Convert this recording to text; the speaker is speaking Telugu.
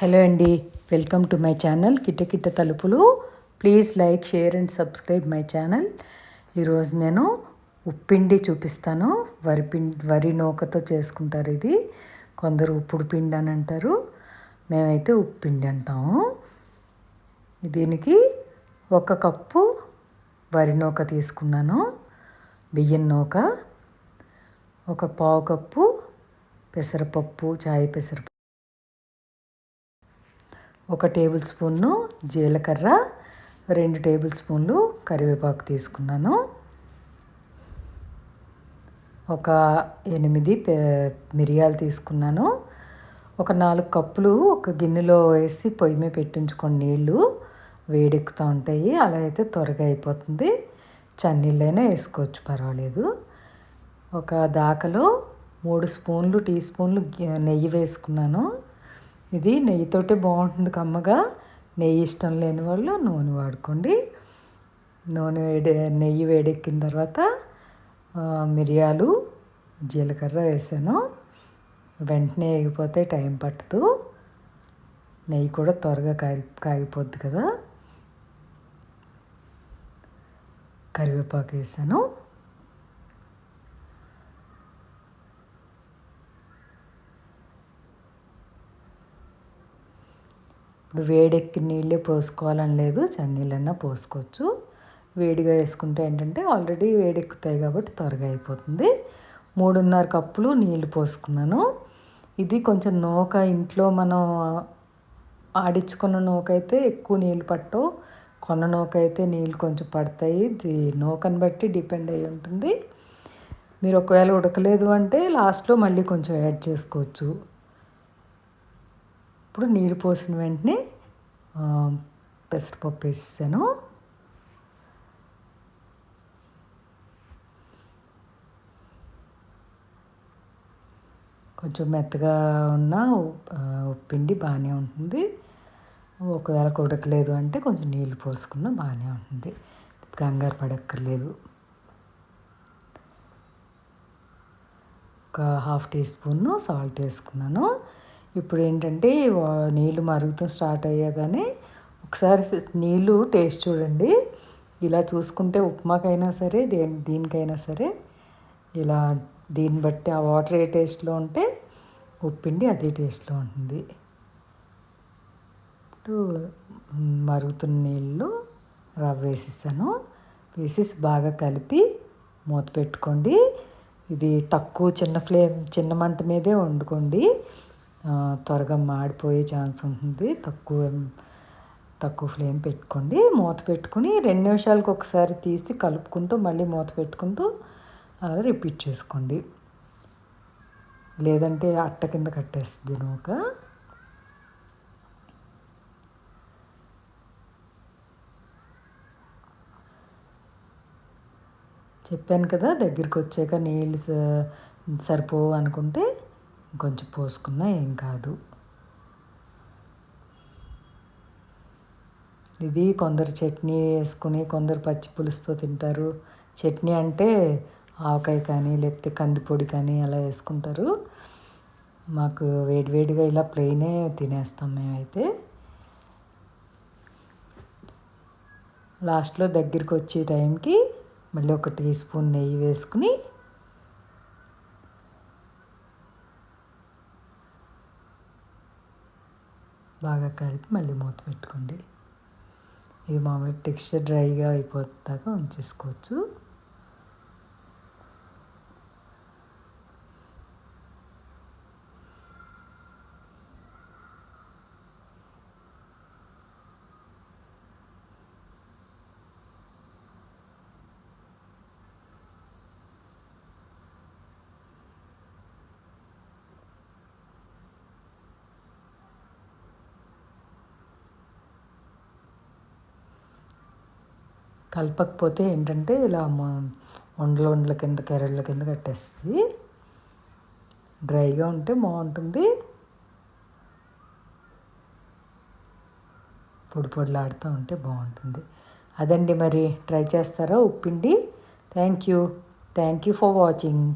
హలో అండి వెల్కమ్ టు మై ఛానల్ కిటకిట తలుపులు. Please like share and subscribe my channel. ఈరోజు నేను ఉప్పిండి చూపిస్తాను. వరి పిండి వరి నూకతో చేసుకుంటారు ఇది. కొందరు ఉప్పుడు పిండి అని అంటారు. మేమైతే ఉప్పిండి అంటాము. దీనికి ఒక కప్పు వరి నూక తీసుకున్నాను. బియ్యం నూక ఒక పావు కప్పు పెసరపప్పు చాయ్ పెసరపప్పు ఒక టేబుల్ స్పూన్ను జీలకర్ర రెండు టేబుల్ స్పూన్లు కరివేపాకు తీసుకున్నాను. ఒక ఎనిమిది మిరియాలు తీసుకున్నాను. ఒక నాలుగు కప్పులు ఒక గిన్నెలో వేసి పొయ్యి మీద పెట్టించుకొని నీళ్ళు వేడెక్కుతూ ఉంటాయి. అలా అయితే త్వరగా అయిపోతుంది. చన్నీళ్ళైనా వేసుకోవచ్చు పర్వాలేదు. ఒక దాకలో మూడు స్పూన్లు టీ స్పూన్లు నెయ్యి వేసుకున్నాను. ఇది నెయ్యితోటే బాగుంటుంది కమ్మగా. నెయ్యి ఇష్టం లేని వాళ్ళు నూనె వాడుకోండి. నూనె వేడి నెయ్యి వేడెక్కిన తర్వాత మిరియాలు జీలకర్ర వేసాను. వెంటనే వేగిపోతే టైం పట్టదు. నెయ్యి కూడా త్వరగా కాగి కాగిపోద్ది కదా. కరివేపాకు వేసాను. ఇప్పుడు వేడెక్కి నీళ్ళే పోసుకోవాలని లేదు చన్నీళ్ళన్నా పోసుకోవచ్చు. వేడిగా వేసుకుంటే ఏంటంటే ఆల్రెడీ వేడెక్కుతాయి కాబట్టి త్వరగా అయిపోతుంది. మూడున్నర కప్పులు నీళ్ళు పోసుకున్నాను. ఇది కొంచెం నూక ఇంట్లో మనం ఆడించుకున్న నూక అయితే ఎక్కువ నీళ్ళు పట్టవు. కొన్న నూక అయితే నీళ్ళు కొంచెం పడతాయి. ఇది నూకను బట్టి డిపెండ్ అయి ఉంటుంది. మీరు ఒకవేళ ఉడకలేదు అంటే లాస్ట్లో మళ్ళీ కొంచెం యాడ్ చేసుకోవచ్చు. ఇప్పుడు నీరు పోసిన వెంటనే పెసరపప్పు వేసాను కొంచెం మెత్తగా ఉన్న ఉప్పిండి బాగానే ఉంటుంది. ఒకవేళ కొడకలేదు అంటే కొంచెం నీళ్ళు పోసుకున్న బాగానే ఉంటుంది. కంగారు పడక్కర్లేదు. ఒక హాఫ్ టీ స్పూన్ సాల్ట్ వేసుకున్నాను. ఇప్పుడు ఏంటంటే నీళ్ళు మరుగుతూ స్టార్ట్ అయ్యాగానే ఒకసారి నీళ్ళు టేస్ట్ చూడండి. ఇలా చూసుకుంటే ఉప్మాకైనా సరే దేని దీనికైనా సరే ఇలా దీన్ని బట్టి ఆ వాటర్ ఏ టేస్ట్లో ఉంటే ఉప్పిండి అదే టేస్ట్లో ఉంటుంది. ఇప్పుడు మరుగుతున్న నీళ్ళు రవ్వ వేసేసాను. వేసేసి బాగా కలిపి మూత పెట్టుకోండి. ఇది తక్కువ చిన్న ఫ్లేమ్ చిన్న మంట మీదే వండుకోండి. త్వరగా మాడిపోయే ఛాన్స్ ఉంటుంది. తక్కువ తక్కువ ఫ్లేమ్ పెట్టుకోండి. మూత పెట్టుకుని రెండు నిమిషాలకు ఒకసారి తీసి కలుపుకుంటూ మళ్ళీ మూత పెట్టుకుంటూ అలా రిపీట్ చేసుకోండి. లేదంటే అట్ట కింద కట్టేస్తుంది నూక. చెప్పాను కదా దగ్గరికి వచ్చాక నీళ్ళు సరిపోవు అనుకుంటే కొంచెం పోసుకున్నా ఏం కాదు. ఇది కొందరు చట్నీ వేసుకుని కొందరు పచ్చి పులుసుతో తింటారు. చట్నీ అంటే ఆవకాయ కానీ లేకపోతే కందిపొడి కానీ అలా వేసుకుంటారు. మాకు వేడివేడిగా ఇలా ప్లెయినే తినేస్తాం మేమైతే. లాస్ట్లో దగ్గరికి వచ్చే టైంకి మళ్ళీ ఒక టీ స్పూన్ నెయ్యి వేసుకుని బాగా కలిపి మళ్ళీ మూత పెట్టుకోండి. ఇది మామూలుగా టెక్స్చర్ డ్రైగా అయిపోతాక ఉంచేసుకోవచ్చు. కలపకపోతే ఏంటంటే ఇలా వండల వండల కింద కెరళ్ళ కింద కట్టేస్తుంది డ్రైగా ఉంటే బాగుంటుంది. పొడి పొడిలాడుతూ ఉంటే బాగుంటుంది. అదండి మరి. ట్రై చేస్తారా ఉప్పిండి? Thank you. Thank you for watching.